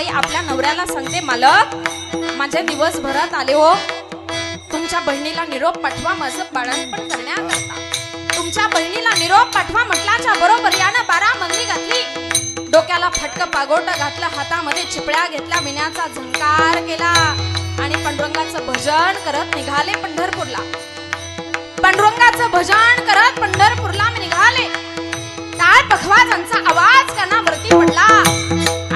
बाई आपल्या नवऱ्याला सांगते मालक माझ्या दिवसभरात आले हो. तुमच्या बहिणीला निरोप पाठवा माझं बाळणपण करण्याकरता. तुमच्या बहिणीला निरोप पाठवा म्हटल्याच्या बरोबर यानं बारा मंदी घातली. डोक्याला फटक पागोट घातलं हातामध्ये चिपळ्या घेतल्या विण्याचा झंकार केला आणि पांडुरंगाचं भजन करत निघाले पंढरपूरला. पांडुरंगाचं भजन करत पंढरपूरला निघाले. टाळ पखवाजांचा आवाज कानावरती पडला.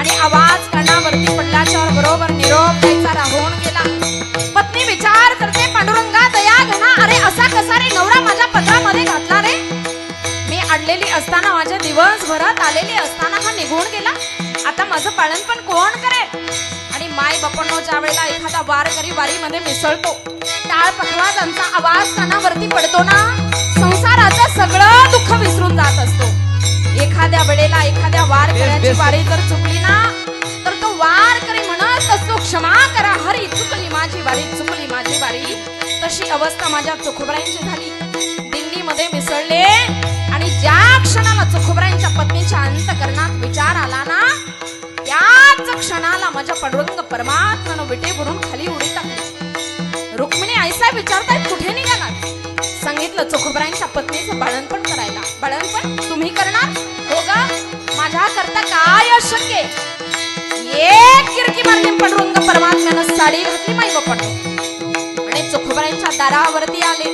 आणि आवाज कानावरती पडल्याच्या बरोबर निरोप द्यायचा राहून गेला. पत्नी विचार करते पांडुरंगा दया घना अरे असा कसा रे? नवरा माझ्या पत्रामध्ये घातला रे. मी अडलेली असताना माझ्या दिवसभरात आलेली असताना हा निघून गेला. आता माझं पालन पण कोण करेल? आणि माय बापांनो ज्या वेळेला एखादा वारकरी वारीमध्ये मिसळतो टाळ पखवाजांचा आवाज कानावरती पडतो ना संसाराचं सगळं दुःख विसरून जात असतो. एखाद्या एखाद्या वारकऱ्याची वारी जर चुकली ना तर तो वारकरी म्हणत असतो क्षमा करा हरी चुकली माझी वारी चुकली माझी वारी. तशी अवस्था माझ्या चोखोबरांची झाली. दिंडीमध्ये मिसळले आणि ज्या क्षणाला चोखोबरांच्या पत्नीच्या अंतकरणात विचार आला ना त्याच क्षणाला माझ्या पांडुरंग परमात्म्यानं विटे भरून खाली उडी टाकली. रुक्मिणी आईसा विचारतायत कुठे निघालात? सांगितलं चोखोबरांच्या पत्नीचं बाळणपण करायला. बाळणपण तुम्ही करणार? माझ्या करता काय अशक्य आहे? एक किरकी मारली पांडुरंग परमात्म्यानं साडी घातली माई बापानं आणि चोखोबरांच्या दारावरती आले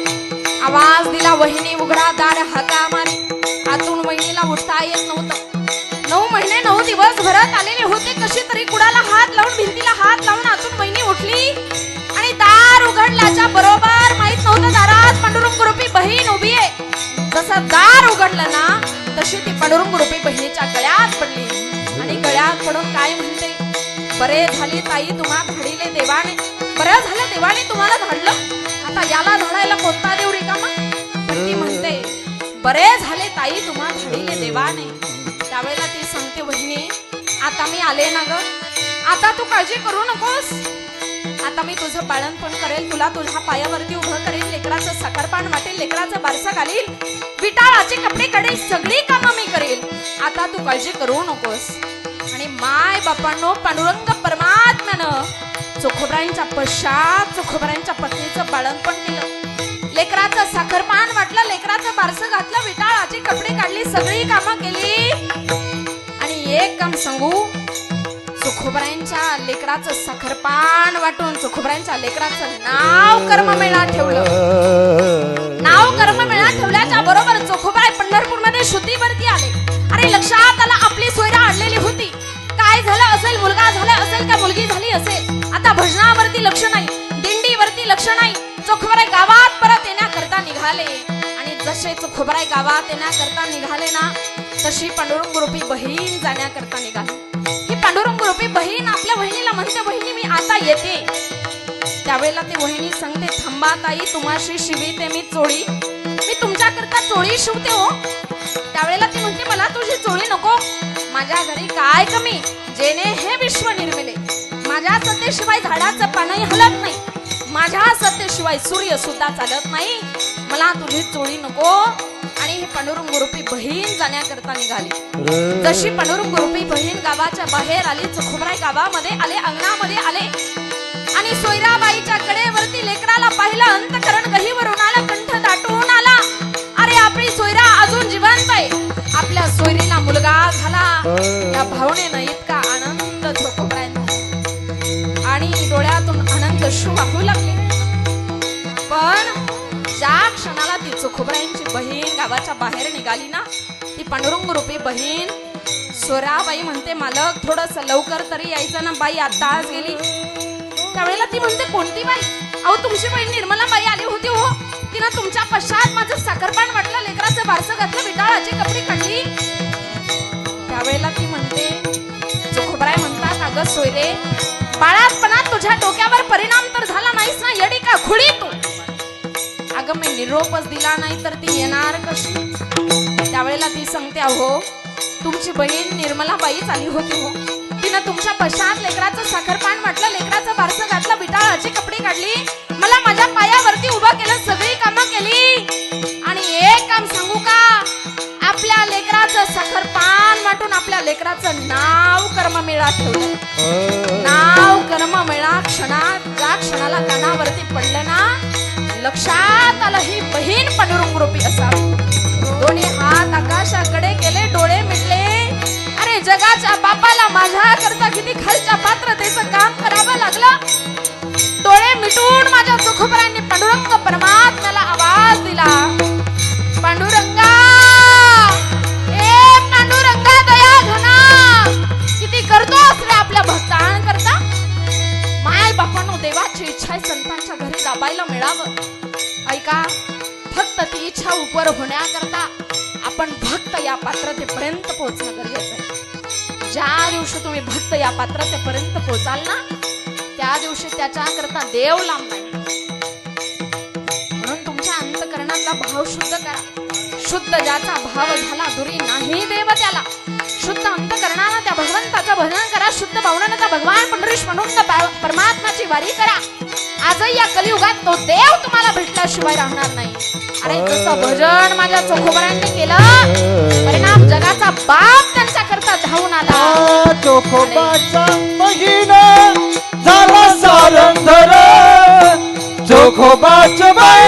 आवाज दिला वहिनी उघडा दार हाका मारे आतून वहिनीला उठता येत नव्हतं नऊ महिने नऊ दिवस भरत आलेले होते कशी तरी कुडाला हात लावून भिंतीला हात लावून आतून वहिनी उठली आणि दार उघडल्याच्या बरोबर माहीत नव्हतं दारात पांडुरंग रूपी बहीण उभी आहे जसं दार उघडलं ना तशी ती पांडुरंग रूपी बहिणीच्या गळ्यात पडली. आणि गळ्यात पडून काय म्हणते? बरे झाली ताई तुम्हा धाडिले देवाने. बरं झालं देवाने तुम्हाला धाडलं? आता याला धाडायला कोणता देव रिकामा? पण ती म्हणते बरे झाले ताई तुम्हा धाडिले देवाने. त्यावेळेला ती सांगते बहिणी आता मी आले ना ग. आता तू काळजी करू नकोस. आता मी तुझं पालन पण करेल. तुला तुझ्या पायावरती उभं करेल लेकराचं साखरपान वाटेल. लेकराचं बारसं घालील विटाळाचे कपडे काढेल. सगळी कामं मी करेल. आता तू काळजी करू नकोस. आणि माय बापांनो पांडुरंग परमात्म्यानं चोखोबरांच्या पश्चात चोखोबरांच्या पत्नीचं पालन पण केलं. लेकराचं साखरपान वाटलं. लेकराचं बारसं घातलं. विटाळाचे कपडे काढली. सगळी कामं केली. आणि एक काम सांगू? चोखोबरांच्या लेकराचं साखरपान वाटून चोखोबरांच्या लेकराचं नाव कर्ममेळा ठेवलं. नाव कर्ममेळा ठेवल्याच्या बरोबर चोखोबाई पंढरपूरमध्ये शुद्धीवरती आले. अरे लक्षात आला आपली सोयरा आणलेली होती. काय झालं असेल मुलगा झाला असेल का मुलगी झाली असेल? आता भजनावरती लक्ष नाही दिंडीवरती लक्ष नाही. चोखोबराय गावात परत येण्याकरता निघाले. आणि जसे चोखोबराय गावात येण्याकरता निघाले ना तशी पंढरपूर रूपी बहीण जाण्याकरता निघाली. ही पांडुरंग रूपी बहीण आपल्या बहिणीला म्हणते बहिणी मी आता येते. त्यावेळेला ती बहिणी सांगते थांबा ताई तुम्हाशी शिविते मी चोळी. मी तुमच्याकरता चोळी शिवते हो. त्यावेळेला ती म्हणते मला तुझी चोळी नको. माझ्या घरी काय कमी? जेने हे विश्व निर्मिले. माझ्या सत्तेशिवाय झाडाचं पानही हलत नाही. माझ्या सत्तेशिवाय सूर्य सुद्धा चालत नाही. मला तुझी चोळी नको. आणि ही पांडुरंग रूपी बहीण जाण्याकरता निघाली. जशी पांडुरंग रूपी बहीण गावाच्या बाहेर आली चोखोबराई गावामध्ये आले अंगणामध्ये आले. आणि सोयराबाईच्या कडेवरती लेकराला पाहिलं अंतकरण गहीवरून आलं कंठ दाटून आला. अरे आपली सोयरा अजून जिवंत आहे. आपल्या सोयरीला मुलगा झाला. या भावनेनं इतका आनंद चोखोबरायला आणि डोळ्यातून आनंद अश्रू वाहू लागले. गावाच्या बाहेर निघाली ना ती पांडुरंग रूपी बहीण सोराबाई म्हणते मालक थोडस लवकर तरी यायचं ना बाई आता आज गेली. त्यावेळेला ती म्हणते कोणती बाई? अहो तुमची बहीण निर्मला बाई आली होती हो. तिनं तुमच्या पश्चात माझं साखरपान वाटलं लेकराचं बारसं घातलं विटाळाची कपडे काढली. त्यावेळेला ती म्हणते चोखोबराय म्हणतात अगं सोयरे बाळापणात तुझ्या डोक्यावर परिणाम तर झाला नाहीस ना येडी का खुडी तू? अगं मी निरोपच दिला नाही तर ती येणार कशी? त्यावेळेला ती सांगते अहो तुमची बहीण निर्मला बाईच आली होती हो. तिनं तुमच्या पश्चात लेकराचं साखरपान म्हटलं लेकराचं बारसं घातलं बिटाळाची कपडे काढली मला माझ्या पायावरती उभं केलं सगळी कामं केली. आणि एक काम सांगू का? आपल्या लेकराचं साखरपान वाटून आपल्या लेकराचं नाव कर्म वेळा ठेवलं नाव कर्म मिळा क्षणात ज्या क्षणाला कानावरती पडलं ना लक्षात आलं ही बहीण पांडुरंग रूपी असावी. दोन्ही हात आकाशाकडे केले डोळे मिटले. अरे जगाच्या बापाला माझ्या करता या पात्रतेपर्यंत पोहोचणं गरजेचं आहे. ज्या दिवशी तुम्ही भक्त या पात्रतेपर्यंत पोहोचाल ना त्या दिवशी त्याच्याकरता देव लांब नाही. म्हणून तुमच्या अंतकरणाचा भाव शुद्ध करा. शुद्ध ज्याचा भाव झाला दुरी नाही देव त्याला. शुद्ध अंतकरणानं त्या भगवंताचं भजन करा शुद्ध भावनानं त्या भगवान पंढरीश म्हणून परमात्माची वारी करा. आजही या कलियुगात तो देव तुम्हाला भेटल्याशिवाय राहणार नाही. अरे जसं भजन माझ्या चोखोबरांनी केलं परिणाम जगाचा बाप त्यांच्या करता धावून आला. चोखोबाचा महिना झाला सारंधर. चोखोबाच बाई